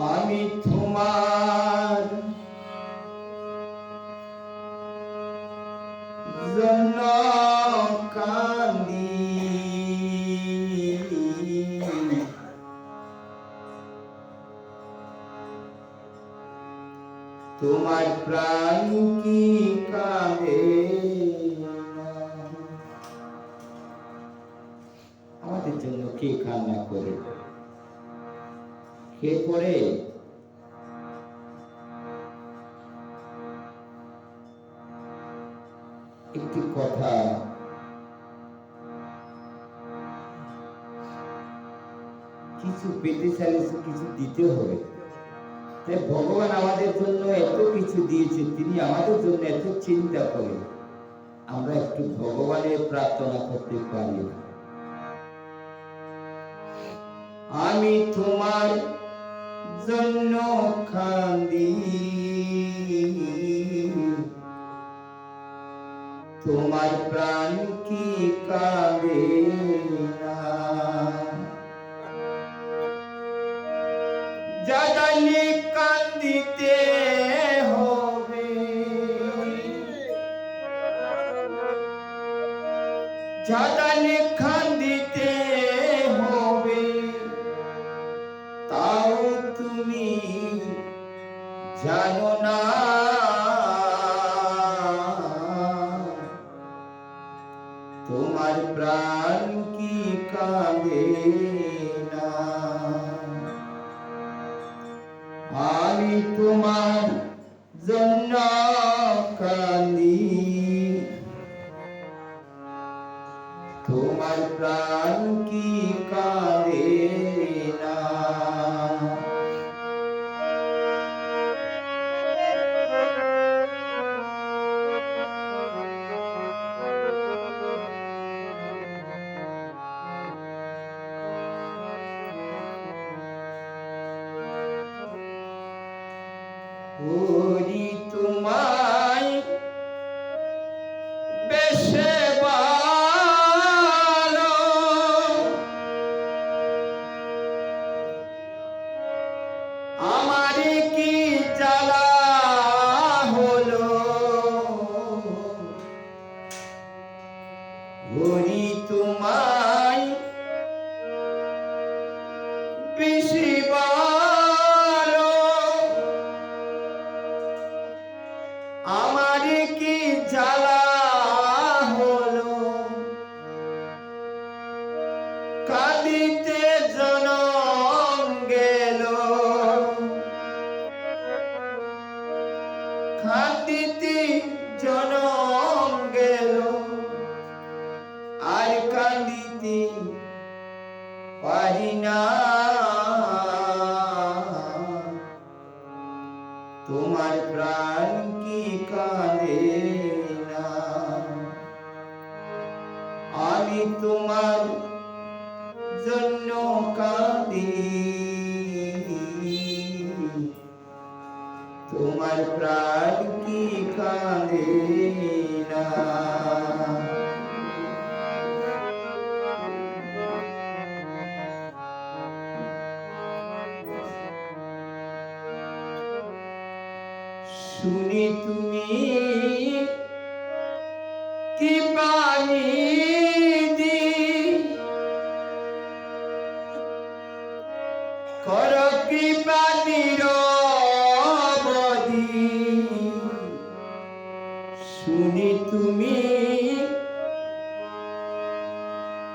আমি তোমার জন্য কান্দি তোমার প্রাণ কি কাঁদে? আমাদের জন্য কে কান্না করে? কে করে? একটি কথা। কিছু পেতে চাইলে কিছু দিতে হবে। তাই ভগবান আমাদের জন্য এত কিছু দিয়েছে তিনি আমাদের জন্য এত চিন্তা করে। আমরা একটু ভগবানের প্রার্থনা করতে পারি না। আমি তোমার জন্য খান্দি তোমার প্রাণ কি কাঁদে না? জাগালে কান্দিতে হবে। জাগালে তোমার প্রাণ কি কাঁদে না আমি তোমার জন্য কান্দি তোমার প্রাণ কি কাঁদে Tracy. তোমার প্রাণ কি কাঁদে না? আমি তোমার জন্য কাঁদি। তোমার প্রাণ কি কাঁদে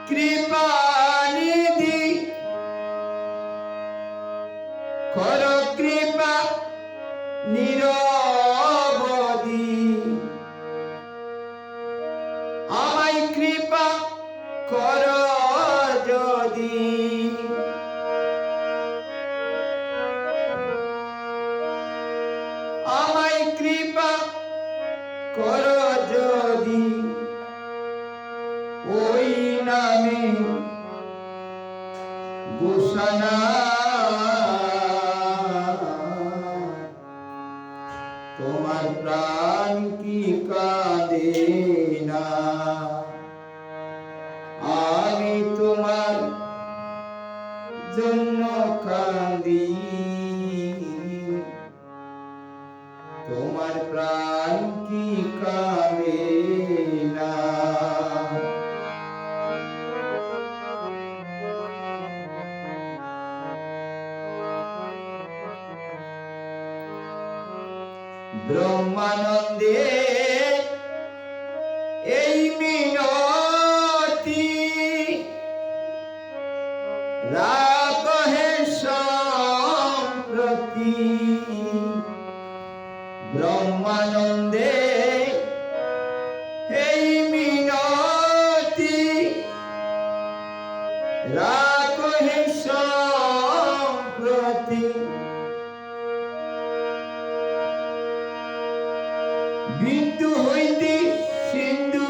কৃপা নিধি কর কৃপা নিরবধি। আমায় কৃপা কর তোমার প্রাণ কি কাঁদে না? আমি তোমার জন্য কাঁদি। তোমার প্রাণ কি ব্রহ্মানন্দে এই মিনতি রাগহে সম্প্রতি। ব্রহ্মানন্দে বিন্দু হইতে সিন্ধু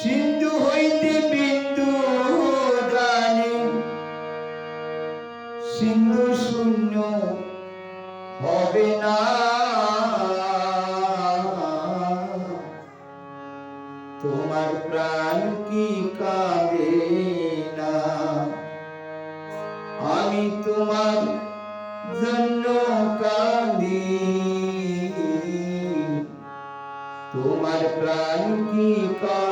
সিন্ধু হইতে সিন্ধু শূন্য হবে না। তোমার প্রাণ কি কাঁদে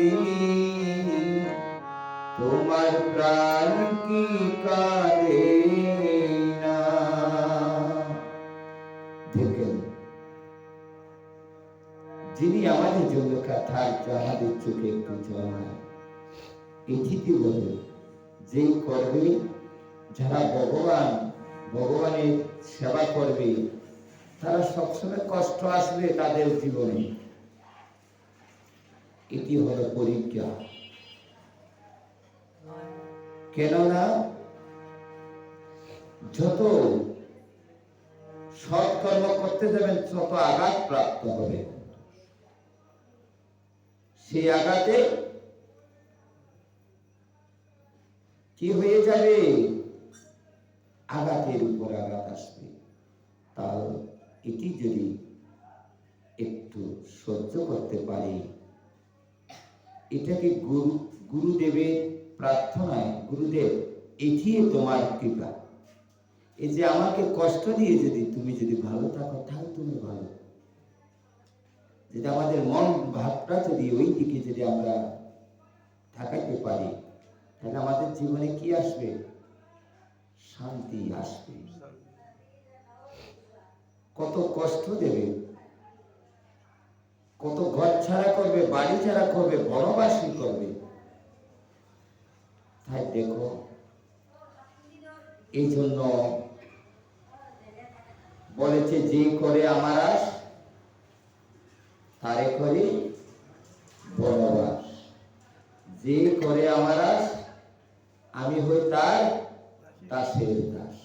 কাঁদি তোমার প্রাণ কি দেখেন, যিনি আমাদের জন্য কাথার আমাদের চোখে একটু জল এটিতে বলে যে করবে যারা ভগবান ভগবানের সেবা করবে তারা সবসময় কষ্ট আসবে তাদের জীবনে। এটি হলো পরীক্ষা? কেননা যত সৎকর্ম করতে যাবেন, তত আঘাত প্রাপ্ত হবে। সেই আঘাতে কি হয়ে যাবে? আঘাতের উপর আঘাত আসবে। তাও এটি যদি একটু সহ্য করতে পারি এটাকে গুরু গুরুদেবের প্রার্থনায় গুরুদেব এটি তোমার কৃপা। এই যে আমাকে কষ্ট দিয়ে যদি তুমি যদি ভালো থাকো তাহলে তুমি ভালো। যদি আমাদের মন ভাবটা যদি ওই দিকে যদি আমরা থাকাইতে পারি তাহলে আমাদের জীবনে কি আসবে? শান্তি আসবে। কত কষ্ট দেবে। কত ঘর ছাড়া করবে, বাড়ি ছাড়া করবে, বনবাসী করবে। তাই দেখো এই জন্য বলেছে, যে করে আমার আশ, তারে করে বনবাস। যে করে আমার আশ, আমি হই তার দাসের দাস।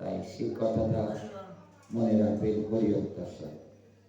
তাই সে কথাটা মনে রাখবেন হরি অত্যাচার